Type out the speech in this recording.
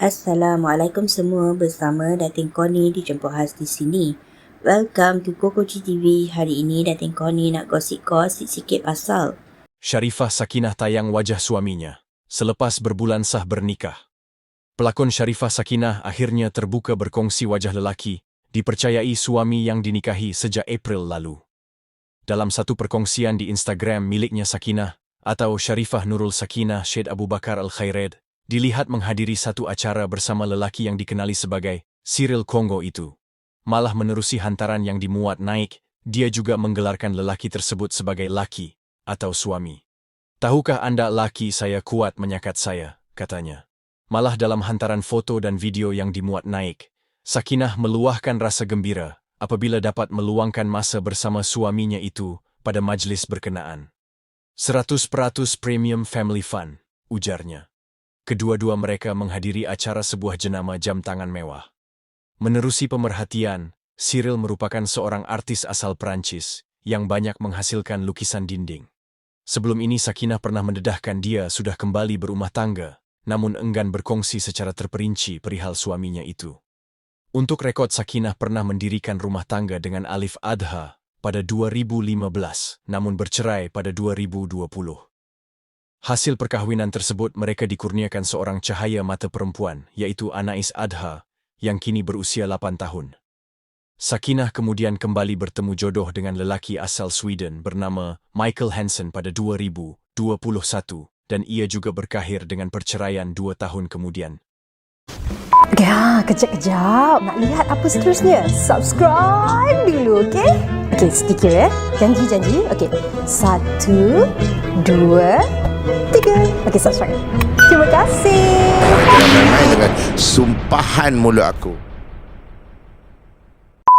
Assalamualaikum semua bersama Datin Koni di Jemput Khas di sini. Welcome to Koko TV. Hari ini Datin Koni nak gosip-gosip sikit pasal Sharifah Sakinah tayang wajah suaminya selepas berbulan sah bernikah. Pelakon Sharifah Sakinah akhirnya terbuka berkongsi wajah lelaki dipercayai suami yang dinikahi sejak April lalu. Dalam satu perkongsian di Instagram miliknya Sakinah atau Sharifah Nurul Sakinah Syed Abu Bakar Al-Khaired dilihat menghadiri satu acara bersama lelaki yang dikenali sebagai Cyril Kongo itu. Malah menerusi hantaran yang dimuat naik, dia juga menggelarkan lelaki tersebut sebagai laki atau suami. Tahukah anda laki saya kuat menyakat saya, katanya. Malah dalam hantaran foto dan video yang dimuat naik, Sakinah meluahkan rasa gembira apabila dapat meluangkan masa bersama suaminya itu pada majlis berkenaan. 100% premium family fun, ujarnya kedua-dua mereka menghadiri acara sebuah jenama jam tangan mewah. Menerusi pemerhatian, Cyril merupakan seorang artis asal Perancis yang banyak menghasilkan lukisan dinding. Sebelum ini Sakinah pernah mendedahkan dia sudah kembali berumah tangga, namun enggan berkongsi secara terperinci perihal suaminya itu. Untuk rekod Sakinah pernah mendirikan rumah tangga dengan Alif Adha pada 2015, namun bercerai pada 2020. Hasil perkahwinan tersebut mereka dikurniakan seorang cahaya mata perempuan, iaitu Anais Adha, yang kini berusia 8 tahun. Sakinah kemudian kembali bertemu jodoh dengan lelaki asal Sweden bernama Michael Hansen pada 2021 dan ia juga berkahir dengan perceraian dua tahun kemudian. Ya, kejap-kejap. Nak lihat apa seterusnya? Subscribe dulu, okey? Okey, sedikit ya. Janji-janji. Okey. Satu, dua, tiga. Okey, subscribe. Terima kasih. Jangan main dengan sumpahan mulut aku.